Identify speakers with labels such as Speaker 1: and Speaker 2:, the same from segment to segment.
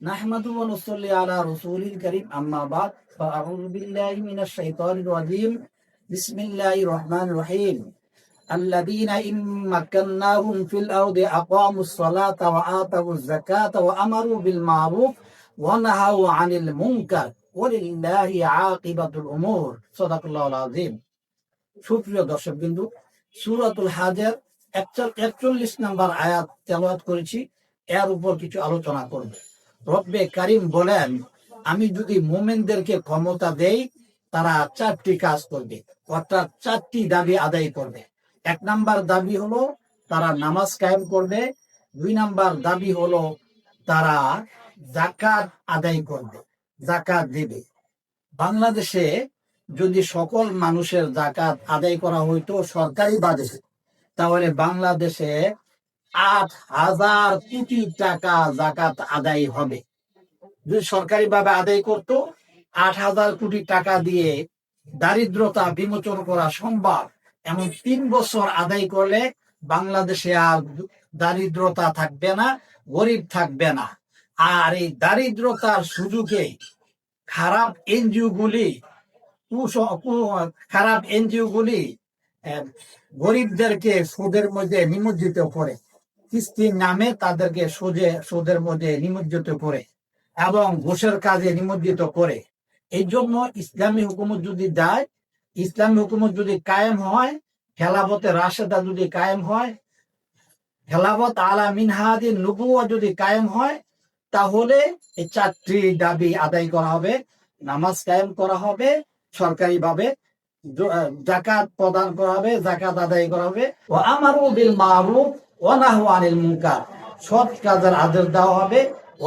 Speaker 1: نحمده ونصلي على رسوله الكريم أما بعد فأعوذ بالله من الشيطان الرجيم بسم الله الرحمن الرحيم الذين إن مكناهم في الأرض أقاموا الصلاة وآتوا الزكاة وأمروا بالمعروف ونهوا عن المنكر ولله عاقبة الأمور صدق الله العظيم সুপ্রিয় দর্শক বিন্দু সুরাতুল হাজের একচল্লিশ নাম্বার আয়াত তেলাওয়াত করেছি এর উপর কিছু আলোচনা করব রব্বে কারিম বলেন, আমি যদি মোমেনদেরকে ক্ষমতা দেই, তারা চারটি কাজ করবে। অর্থাৎ চারটি দাবি আদায় করবে। এক নাম্বার দাবি হলো, তারা নামাজ কায়েম করবে। দুই নাম্বার দাবি হলো, তারা জাকাত আদায় করবে জাকাত দেবে। বাংলাদেশে যদি সকল মানুষের জাকাত আদায় করা হইতো সরকারি বাজেটে, তাহলে বাংলাদেশে আট হাজার কোটি টাকা জাকাত আদায় হবে। যদি সরকারি ভাবে আদায় করত, আট হাজার কোটি টাকা দিয়ে দারিদ্রতা বিমোচন করা সম্ভব। এমন তিন বছর আদায় করলে বাংলাদেশে আর দারিদ্রতা থাকবে না, গরিব থাকবে না। আর এই দারিদ্রতার সুযোগে খারাপ এনজিও গুলি খারাপ এনজিও গুলি গরিবদেরকে সুদের মধ্যে নিমজ্জিত করে। কিস্তির নামে তাদেরকে সুদে, সুদের মধ্যে নিমজ্জিত করে এবং ঘুষের কাজে নিমজ্জিত করে। এই জন্য ইসলামী হুকুমত যদি দেয়, ইসলামী হুকুমত যদি কায়েম হয়, খেলাফতে রাশেদা যদি কায়েম হয়, খেলাফত আলা মিনহাদি নবুয়া যদি কায়েম হয়, তাহলে এই চারটি দাবি আদায় করা হবে, নামাজ কায়েম করা হবে সরকারি ভাবে জাকাত প্রদান করা হবে, জাকাত আদায় করা হবে। ও আমারও বিল মারুফ সৎ কাজের আদেশ দেওয়া হবে,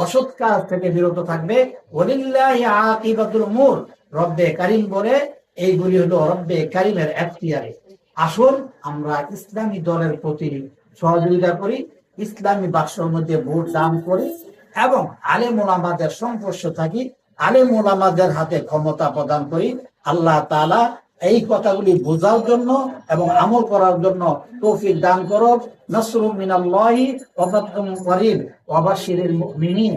Speaker 1: অসৎ কাজ থেকে বিরত থাকবে। রব্বে কারিম বলে, এইগুলি হলো রব্বে কারিমের আসুন, আমরা ইসলামী দলের প্রতি সহযোগিতা করি, ইসলামী বাক্সর মধ্যে ভোট দান করি এবং আলেম ওলামাদের সংস্পর্শ থাকি, আলেম ওলামাদের হাতে ক্ষমতা প্রদান করি। আল্লাহ তাআলা এই কথাগুলি বোঝার জন্য এবং আমল করার জন্য তৌফিক দান করো নসরুল মিনাল্লাহি ওয়া ফাতহুম করিম ওয়া বাশশিরিল মুমিনিন।